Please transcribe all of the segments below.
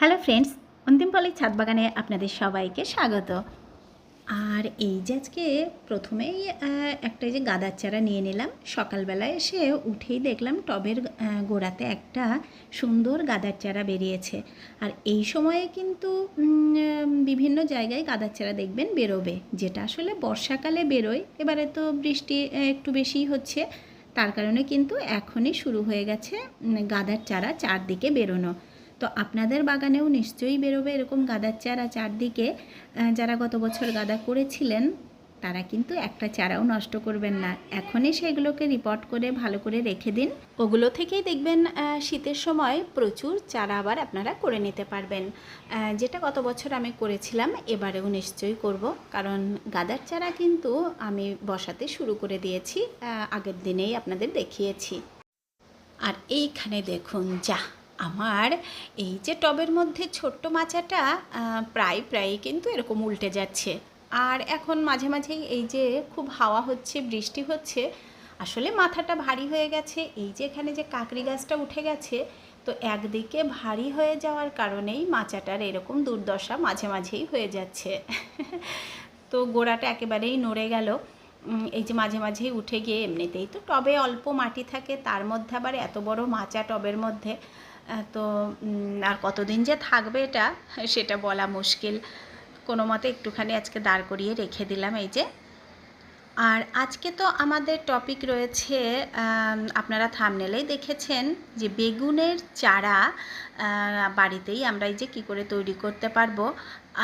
Hello friends, অন্তিম পলের ছাদ বাগানে আপনাদের সবাইকে স্বাগত। আর এই যে আজকে প্রথমেই একটা যে গাদার চারা নিয়ে নিলাম। সকালবেলায় এসে উঠেই দেখলাম টবের গোড়াতে একটা সুন্দর গাদার চারা বেরিয়েছে। আর এই সময়ে কিন্তু বিভিন্ন জায়গায় গাদার চারা দেখবেন বেরোবে, যেটা আসলে বর্ষাকালে বেরোয়। এবারে তো বৃষ্টি একটু বেশিই হচ্ছে। তার কারণে কিন্তু এখনই শুরু হয়ে গেছে গাদার চারা চারদিকে বেরোনো। তো আপনাদের বাগানেও নিশ্চয়ই বেরোবে এরকম গাদার চারা চারদিকে। যারা গত বছর গাদা করেছিলেন, তারা কিন্তু একটা চারাও নষ্ট করবেন না। এখনই সেগুলোকে রিপোর্ট করে ভালো করে রেখে দিন। ওগুলো থেকেই দেখবেন শীতের সময় প্রচুর চারা আবার আপনারা করে নিতে পারবেন। যেটা গত বছর আমি করেছিলাম, এবারেও নিশ্চয়ই করব। কারণ গাদার চারা কিন্তু আমি বসাতে শুরু করে দিয়েছি আগের দিনেই আপনাদের দেখিয়েছি। আর এইখানে দেখুন, যা আমার এই যে টবের মধ্যে ছোট্ট মাচাটা প্রায় প্রায় কিন্তু এরকম উল্টে যাচ্ছে। আর এখন মাঝে মাঝেই এই যে খুব হাওয়া হচ্ছে, বৃষ্টি হচ্ছে, আসলে মাথাটা ভারী হয়ে গেছে। এই যে এখানে যে কাকড়ি গাছটা উঠে গেছে, তো একদিকে ভারী হয়ে যাওয়ার কারণেই মাচাটার এরকম দুর্দশা মাঝে মাঝেই হয়ে যাচ্ছে। তো গোড়াটা একেবারেই নড়ে গেল। এই যে মাঝে মাঝেই উঠে গিয়ে এমনিতেই তো টবে অল্প মাটি থাকে, তার মধ্যে আবার এত বড় মাচা টবের মধ্যে তো আর কতদিন যে থাকবে এটা, সেটা বলা মুশকিল। কোনো মতে একটুখানি আজকে দাঁড় করিয়ে রেখে দিলাম এই যে। আর আজকে তো আমাদের টপিক রয়েছে আপনারা থামনেলেই দেখেছেন, যে বেগুনের চারা বাড়িতেই আমরা এই যে কী করে তৈরি করতে পারব।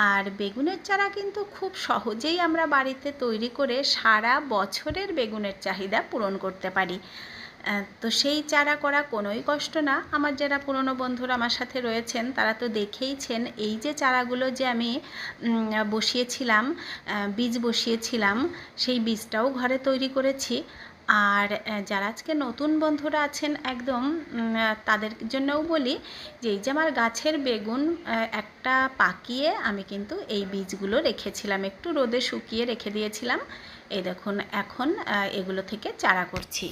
আর বেগুনের চারা কিন্তু খুব সহজেই আমরা বাড়িতে তৈরি করে সারা বছরের বেগুনের চাহিদা পূরণ করতে পারি। তো সেই চারা করা কোনোই কষ্ট না। আমার যারা পুরনো বন্ধুরা আমার সাথে রয়েছেন, তারা তো দেখেইছেন এই যে চারাগুলো যে আমি বসিয়েছিলাম বীজ বসিয়েছিলাম, সেই বীজটাও ঘরে তৈরি করেছি। আর যারা আজকে নতুন বন্ধুরা আছেন একদম তাদের জন্যও বলি যে এই যে আমার গাছের বেগুন একটা পাকিয়ে আমি কিন্তু এই বীজগুলো রেখেছিলাম, একটু রোদে শুকিয়ে রেখে দিয়েছিলাম। এই দেখুন, এখন এগুলো থেকে চারা করছি।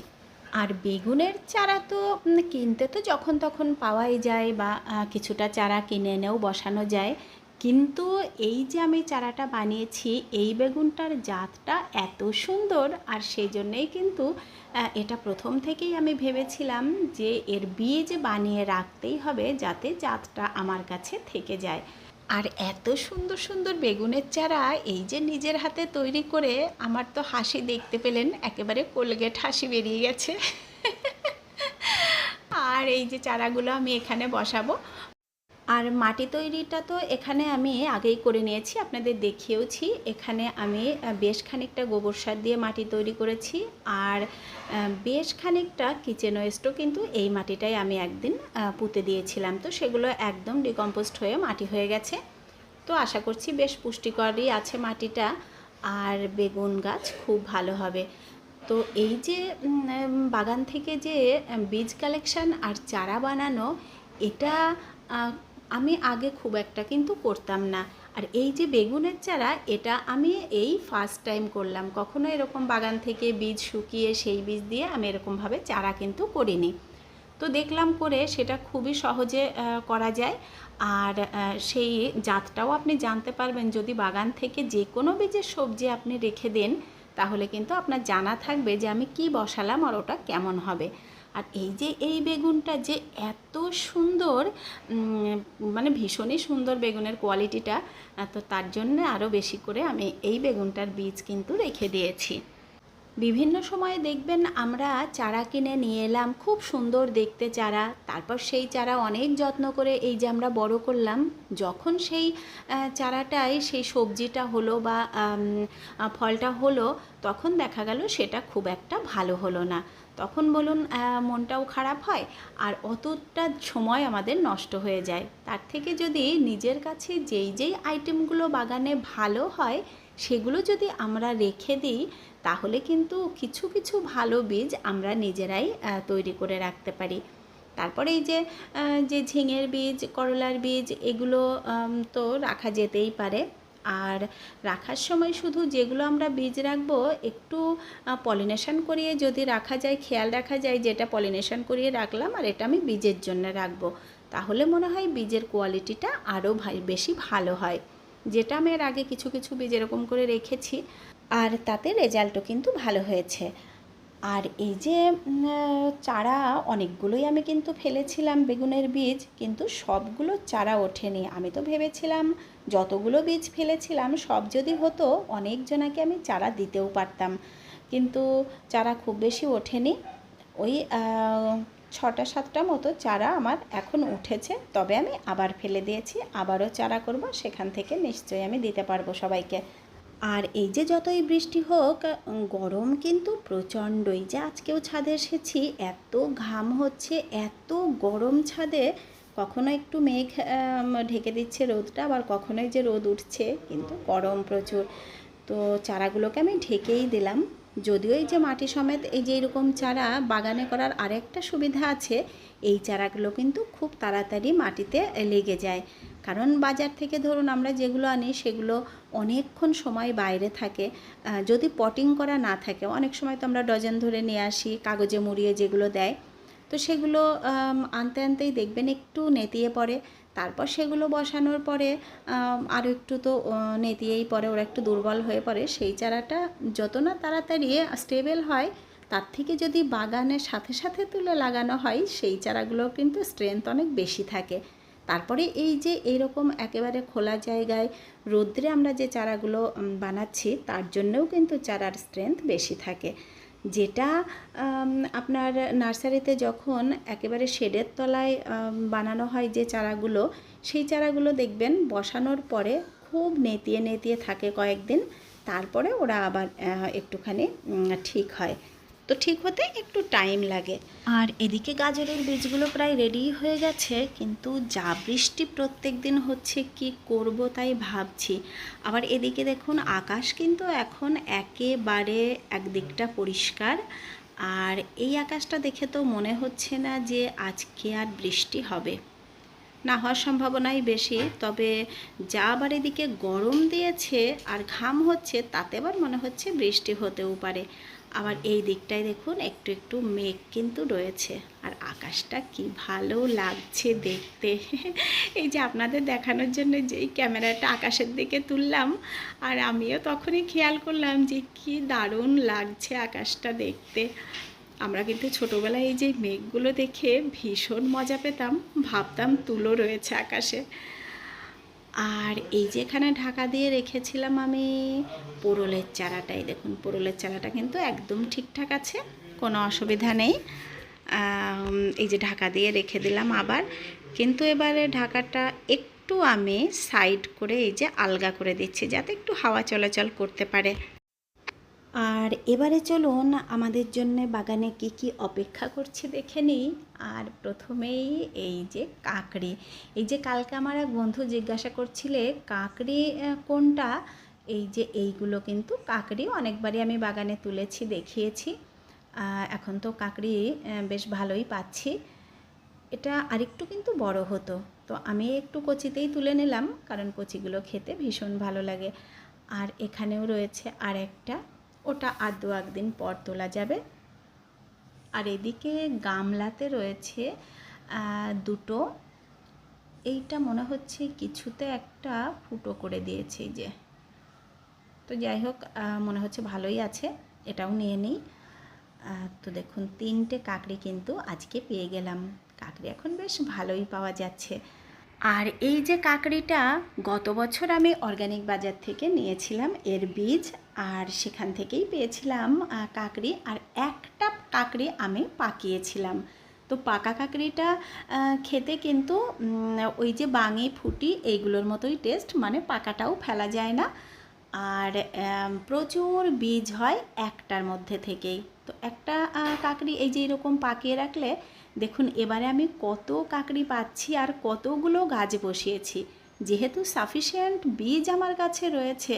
আর বেগুনের চারা তো কিনতে তো যখন তখন পাওয়াই যায় বা কিছুটা চারা কিনে এনেও বসানো যায়। কিন্তু এই যে আমি চারাটা বানিয়েছি, এই বেগুনটার জাতটা এত সুন্দর আর সেই জন্যেই কিন্তু এটা প্রথম থেকেই আমি ভেবেছিলাম যে এর বীজ বানিয়ে রাখতেই হবে যাতে জাতটা আমার কাছে থেকে যায়। আর এত সুন্দর সুন্দর বেগুনের চারা এই যে নিজের হাতে তৈরি করে আমার তো হাসি দেখতে পেলেন, একেবারে কোলগেট হাসি বেরিয়ে গেছে। আর এই যে চারাগুলো আমি এখানে বসাবো। আর মাটি তৈরিটা তো এখানে আমি আগেই করে নিয়েছি, আপনাদের দেখিয়েওছি। এখানে আমি বেশ খানিকটা গোবর সার দিয়ে মাটি তৈরি করেছি আর বেশ খানিকটা কিচেন ওয়েস্টও কিন্তু এই মাটিটাই আমি একদিন পুঁতে দিয়েছিলাম। তো সেগুলো একদম ডিকম্পোস্ট হয়ে মাটি হয়ে গেছে। তো আশা করছি বেশ পুষ্টিকরই আছে মাটিটা আর বেগুন গাছ খুব ভালো হবে। তো এই যে বাগান থেকে যে বীজ কালেকশন আর চারা বানানো, এটা আমি আগে খুব একটা কিন্তু করতাম না। আর এই যে বেগুনের চারা, এটা আমি এই ফার্স্ট টাইম করলাম। কখনো এরকম বাগান থেকে বীজ শুকিয়ে সেই বীজ দিয়ে আমি এরকমভাবে চারা কিন্তু করিনি। তো দেখলাম করে সেটা খুবই সহজে করা যায়। আর সেই জাতটাও আপনি জানতে পারবেন। যদি বাগান থেকে যে কোনো বীজের সবজি আপনি রেখে দেন, তাহলে কিন্তু আপনার জানা থাকবে যে আমি কি বসালাম আর ওটা কেমন হবে। আর এই যে এই বেগুনটা যে এত সুন্দর মানে ভীষণই সুন্দর বেগুনের কোয়ালিটিটা তো তার জন্য আরও বেশি করে আমি এই বেগুনটার বীজ কিন্তু রেখে দিয়েছি। বিভিন্ন সময়ে দেখবেন আমরা চারা কিনে নিয়ে এলাম, খুব সুন্দর দেখতে চারা, তারপর সেই চারা অনেক যত্ন করে এই যে আমরা বড় করলাম, যখন সেই চারাটায় সেই সবজিটা হলো বা ফলটা হলো, তখন দেখা গেল সেটা খুব একটা ভালো হলো না। তখন বলুন মনটাও খারাপ হয় আর অতটা সময় আমাদের নষ্ট হয়ে যায়। তার থেকে যদি নিজের কাছে যেই যেই আইটেমগুলো বাগানে ভালো হয়, সেগুলো যদি আমরা রেখে দিই, তাহলে কিন্তু কিছু কিছু ভালো বীজ আমরা নিজেরাই তৈরি করে রাখতে পারি। তারপরে এই যে যে ঝিঙের বীজ, করলার বীজ, এগুলো তো রাখা যেতেই পারে। আর রাখার সময় শুধু যেগুলো আমরা বীজ রাখব, একটু পলিনেশন করিয়ে যদি রাখা যায়, খেয়াল রাখা যায় যেটা পলিনেশন করিয়ে রাখলাম আর এটা আমি বীজের জন্য রাখব, তাহলে মনে হয় বীজের কোয়ালিটিটা আরও বেশি ভালো হয়। যেটা আমি এর আগে কিছু কিছু বীজ এরকম করে রেখেছি আর তাতে রেজাল্টও কিন্তু ভালো হয়েছে। আর এই যে চারা অনেকগুলোই আমি কিন্তু ফেলেছিলাম বেগুনের বীজ, কিন্তু সবগুলো চারা ওঠেনি। আমি তো ভেবেছিলাম যতগুলো বীজ ফেলেছিলাম, সব যদি হতো, অনেকজনাকে আমি চারা দিতেও পারতাম। কিন্তু চারা খুব বেশি ওঠেনি। ওই ছটা সাতটা মতো চারা আমার এখন উঠেছে। তবে আমি আবার ফেলে দিয়েছি, আবারও চারা করব, সেখান থেকে নিশ্চয়ই আমি দিতে পারব সবাইকে। আর এই যে যতই বৃষ্টি হোক, গরম কিন্তু প্রচণ্ডই। যে আজকেও ছাদে এসেছি, এত ঘাম হচ্ছে, এত গরম ছাদে কখনো একটু মেঘ ঢেকে দিচ্ছে রোদটা, আবার কখনোই যে রোদ উঠছে, কিন্তু গরম প্রচুর। তো চারাগুলোকে আমি ঢেকেই দিলাম। যদিও এই যে মাটি সমেত এই যে এরকম চারা বাগানে করার আরেকটা সুবিধা আছে, এই চারাগুলো কিন্তু খুব তাড়াতাড়ি মাটিতে লেগে যায়। কারণ বাজার থেকে ধরুন আমরা যেগুলো আনি, সেগুলো অনেকক্ষণ সময় বাইরে থাকে। যদি পটিং করা না থাকে, অনেক সময় তো আমরা ডজন ধরে নিয়ে আসি, কাগজে মুড়িয়ে যেগুলো দেয়। তো সেগুলো আনতে আনতেই দেখবেন একটু নেতিয়ে পড়ে। তারপর সেগুলো বসানোর পরে আরও একটু তো নেতিয়েই পড়ে, ওরা একটু দুর্বল হয়ে পড়ে। সেই চারাটা যত না তাড়াতাড়ি স্টেবল হয়, তার থেকে যদি বাগানের সাথে সাথে তুলে লাগানো হয়, সেই চারাগুলো কিন্তু স্ট্রেংথ অনেক বেশি থাকে। তারপরে এই যে এইরকম একেবারে খোলা জায়গায় রৌদ্রে আমরা যে চারাগুলো বানাচ্ছি, তার জন্যও কিন্তু চারার স্ট্রেংথ বেশি থাকে। যেটা আপনার নার্সারিতে যখন একেবারে শেডের তলায় বানানো হয় যে চারাগুলো, সেই চারাগুলো দেখবেন বসানোর পরে খুব নেতিয়ে নেতিয়ে থাকে কয়েকদিন, তারপরে ওরা আবার একটুখানি ঠিক হয়। তো ঠিক হতে একটু টাইম লাগে। আর এদিকে গাজরের বীজগুলো প্রায় রেডি হয়ে গেছে, কিন্তু যা বৃষ্টি প্রত্যেক দিন হচ্ছে কি করব তাই ভাবছি। আবার এদিকে দেখুন, আকাশ কিন্তু এখন একেবারে একদিকটা পরিষ্কার। আর এই আকাশটা দেখে তো মনে হচ্ছে না যে আজকে আর বৃষ্টি হবে। না হওয়ার সম্ভাবনাই বেশি, তবে যা আবার এদিকে গরম দিয়েছে আর ঘাম হচ্ছে, তাতে আবার মনে হচ্ছে বৃষ্টি হতেও পারে। আবার এই দিকটায় দেখুন, একটু একটু মেঘ কিন্তু রয়েছে। আর আকাশটা কি ভালো লাগছে দেখতে। এই যে আপনাদের দেখানোর জন্য যেই ক্যামেরাটা আকাশের দিকে তুললাম, আর আমিও তখনই খেয়াল করলাম যে কি দারুণ লাগছে আকাশটা দেখতে। আমরা কিন্তু ছোটোবেলায় এই যে মেঘগুলো দেখে ভীষণ মজা পেতাম, ভাবতাম তুলো রয়েছে আকাশে। আর এই যেখানে ঢাকা দিয়ে রেখেছিলাম আমি পোরলের চারাটাই। দেখুন, পোরলের চারাটা কিন্তু একদম ঠিকঠাক আছে, কোনো অসুবিধা নেই। এই যে ঢাকা দিয়ে রেখে দিলাম আবার। কিন্তু এবারে ঢাকাটা একটু আমি সাইড করে এই যে আলগা করে দিচ্ছি, যাতে একটু হাওয়া চলাচল করতে পারে। আর এবারে চলুন আমাদের জন্য বাগানে কি কি অপেক্ষা করছে দেখে নিই। আর প্রথমেই এই যে কাকড়ি। এই যে কালকে আমার এক বন্ধু জিজ্ঞাসা করছিলে, কাকড়ি কোনটা? এই যে এইগুলো কিন্তু কাকড়ি অনেকবারই আমি বাগানে তুলেছি, দেখিয়েছি। এখন তো কাঁকড়ি বেশ ভালোই পাচ্ছি। এটা আরেকটু কিন্তু বড় হতো। তো আমি একটু কচিতেই তুলে নিলাম, কারণ কচিগুলো খেতে ভীষণ ভালো লাগে। আর এখানেও রয়েছে আর একটা ওটা আর দু একদিন পর তোলা যাবে। আর এদিকে গামলাতে রয়েছে দুটো। এইটা মনে হচ্ছে কিছুতে একটা ফুটো করে দিয়েছে যে। তো যাই হোক মনে হচ্ছে ভালোই আছে, এটাও নিয়ে নিই। তো দেখুন, তিনটে কাকড়ি কিন্তু আজকে পেয়ে গেলাম। কাকড়ি এখন বেশ ভালোই পাওয়া যাচ্ছে। আর এই যে কাকড়িটা গত বছর আমি অর্গানিক বাজার থেকে নিয়েছিলাম, এর বীজ। আর সেখান থেকেই পেয়েছিলাম কাকড়ি। আর একটা কাকড়ি আমি পাকিয়েছিলাম। তো পাকা কাকড়িটা খেতে কিন্তু ওই যে বাঙি, ফুটি এইগুলোর মতোই টেস্ট মানে পাকাটাও ফেলা যায় না। আর প্রচুর বীজ হয় একটার মধ্যে থেকেই। তো একটা কাকড়ি এই যে এরকম পাকিয়ে রাখলে, দেখুন, এবারে আমি কত কাকড়ি পাচ্ছি আর কতগুলো গাছ বসিয়েছি। যেহেতু সাফিসিয়েন্ট বীজ আমার কাছে রয়েছে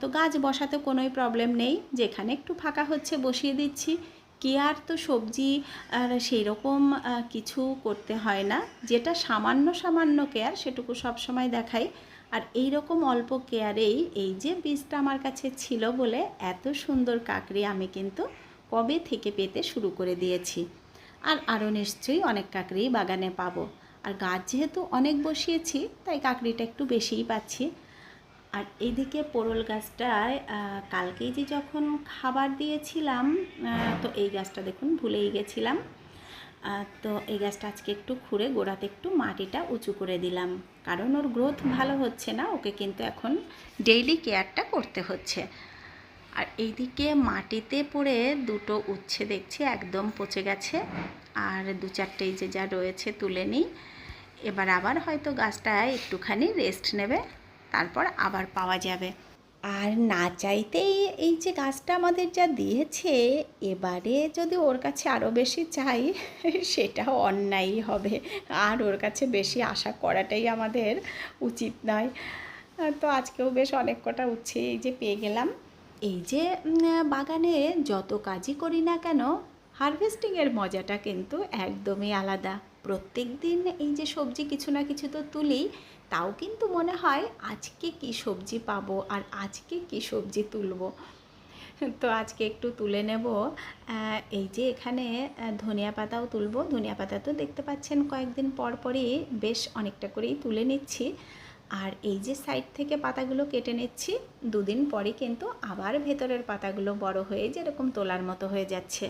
তো গাছ বসাতে কোনোই প্রবলেম নেই। যেখানে একটু ফাঁকা হচ্ছে বসিয়ে দিচ্ছি। কেয়ার তো সবজি আর সেই রকম কিছু করতে হয় না। যেটা সামান্য সামান্য কেয়ার সেটুকু সবসময় দেখাই। আর এই রকম অল্প কেয়ারেই এই যে বীজটা আমার কাছে ছিল বলে এত সুন্দর কাকড়ি আমি কিন্তু কবে থেকে পেতে শুরু করে দিয়েছি। আর আরও নিশ্চয়ই অনেক কাকড়ি বাগানে পাবো। আর গাছ যেহেতু অনেক বসিয়েছি, তাই কাকড়িটা একটু বেশিই পাচ্ছি। আর এদিকে পোড়ল গাছটায় কালকেই যে যখন খাবার দিয়েছিলাম তো এই গাছটা দেখুন ভুলেই গেছিলাম। তো এই গাছটা আজকে একটু খুঁড়ে গোড়াতে একটু মাটিটা উঁচু করে দিলাম। কারণ ওর গ্রোথ ভালো হচ্ছে না, ওকে কিন্তু এখন ডেইলি কেয়ারটা করতে হচ্ছে। আর এইদিকে মাটিতে পড়ে দুটো উচ্ছে দেখছি, একদম পচে গেছে। আর দু চারটে এই যে যা রয়েছে তুলে নিই। এবার আবার হয়তো গাছটা একটুখানি রেস্ট নেবে, তারপর আবার পাওয়া যাবে। আর না চাইতেই এই যে গাছটা আমাদের যা দিয়েছে, এবারে যদি ওর কাছে আরও বেশি চাই, সেটাও অন্যায়ই হবে। আর ওর কাছে বেশি আশা করাটাই আমাদের উচিত নয়। তো আজকেও বেশ অনেক কটা উচ্ছে এই যে পেয়ে গেলাম। এই যে বাগানে যত কাজই করি না কেন হারভেস্টিংয়ের মজাটা কিন্তু একদমই আলাদা। প্রত্যেক দিন এই যে সবজি কিছু না কিছু তো তুলি, তাও কিন্তু মনে হয় আজকে কি সবজি পাবো আর আজকে কি সবজি তুলবো। তো আজকে একটু তুলে নেব। এই যে এখানে ধনিয়া পাতাও তুলবো। ধনিয়া পাতা তো দেখতে পাচ্ছেন কয়েকদিন পর পরই বেশ অনেকটা করেই তুলে নিচ্ছি। আর এই যে সাইড থেকে পাতাগুলো কেটে নিচ্ছি, দুদিন পরই কিন্তু আবার ভেতরের পাতাগুলো বড় হয়ে যেরকম তোলার মতো হয়ে যাচ্ছে।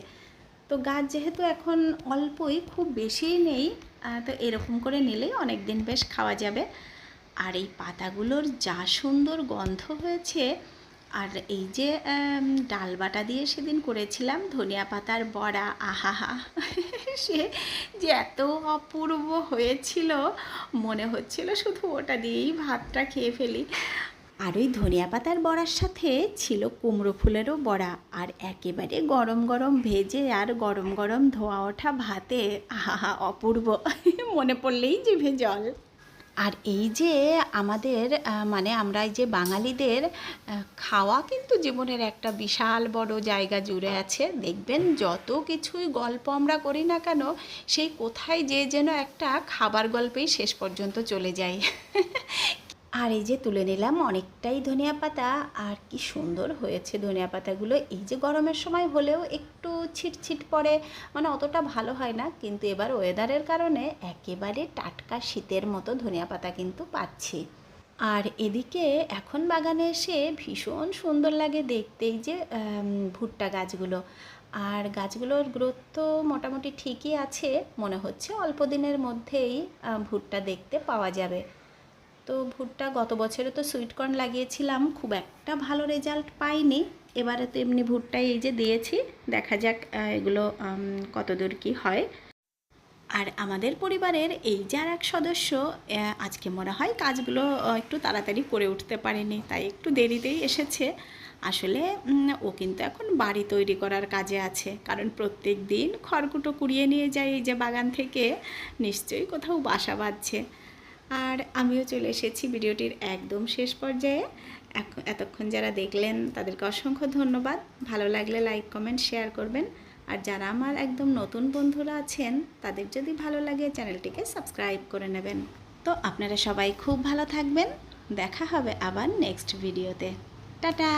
তো গাছ যেহেতু এখন অল্পই, খুব বেশিই নেই তো এরকম করে নিলেই অনেক দিন বেশ খাওয়া যাবে। আর এই পাতাগুলোর যা সুন্দর গন্ধ হয়েছে, আর এই যে ডাল বাটা দিয়ে সেদিন করেছিলাম, ধনিয়া পাতার বড়া, আহাহা, সে যে এত অপূর্ব হয়েছিল, মনে হচ্ছিল শুধু ওটা দিয়েই ভাতটা খেয়ে ফেলি। আর ওই ধনিয়া পাতার বড়ার সাথে ছিল কুমড়ো ফুলেরও বড়া। আর একেবারে গরম গরম ভেজে আর গরম গরম ধোয়া ওঠা ভাতে, আহা, অপূর্ব। মনে পড়লেই জিভে জল। আর এই যে আমাদের মানে আমরা এই যে বাঙালিদের খাওয়া কিন্তু জীবনের একটা বিশাল বড় জায়গা জুড়ে আছে। দেখবেন যত কিছুই গল্প আমরা করি না কেন, সেই কোথায় যে যেন একটা খাবার গল্পেই শেষ পর্যন্ত চলে যায়। আর এই যে তুলে নিলাম অনেকটাই ধনিয়া পাতা, আর কি সুন্দর হয়েছে ধনিয়া পাতাগুলো। এই যে গরমের সময় হলেও একটু ছিটছিট পড়ে মানে অতটা ভালো হয় না, কিন্তু এবার ওয়েদারের কারণে একেবারে টাটকা শীতের মতো ধনিয়া পাতা কিন্তু পাচ্ছি। আর এদিকে এখন বাগানে এসে ভীষণ সুন্দর লাগে দেখতে এই যে ভুট্টা গাছগুলো। আর গাছগুলোর গ্রোথ তো মোটামুটি ঠিকই আছে, মনে হচ্ছে অল্প দিনের মধ্যেই ভুট্টা দেখতে পাওয়া যাবে। তো ভুট্টা গত বছরে তো সুইটকর্ন লাগিয়েছিলাম, খুব একটা ভালো রেজাল্ট পাইনি। এবারে তো এমনি ভুট্টাই এই যে দিয়েছি, দেখা যাক এগুলো কতদূর কি হয়। আর আমাদের পরিবারের এই যে আর এক সদস্য আজকে মনে হয় কাজগুলো একটু তাড়াতাড়ি করে উঠতে পারেনি, তাই একটু দেরিতেই এসেছে। আসলে ও কিন্তু এখন বাড়ি তৈরি করার কাজে আছে, কারণ প্রত্যেক দিন খড়কুটো কুড়িয়ে নিয়ে যায় এই যে বাগান থেকে, নিশ্চয়ই কোথাও বাসা বাঁধছে। আর আমিও চলে এসেছি ভিডিওটির একদম শেষ পর্যায়ে। এতক্ষণ যারা দেখলেন, তাদেরকে অসংখ্য ধন্যবাদ। ভালো লাগলে লাইক, কমেন্ট, শেয়ার করবেন। আর যারা আমার একদম নতুন বন্ধুরা আছেন, তাদের যদি ভালো লাগে চ্যানেলটিকে সাবস্ক্রাইব করে নেবেন। তো আপনারা সবাই খুব ভালো থাকবেন। দেখা হবে আবার নেক্সট ভিডিওতে। টাটা!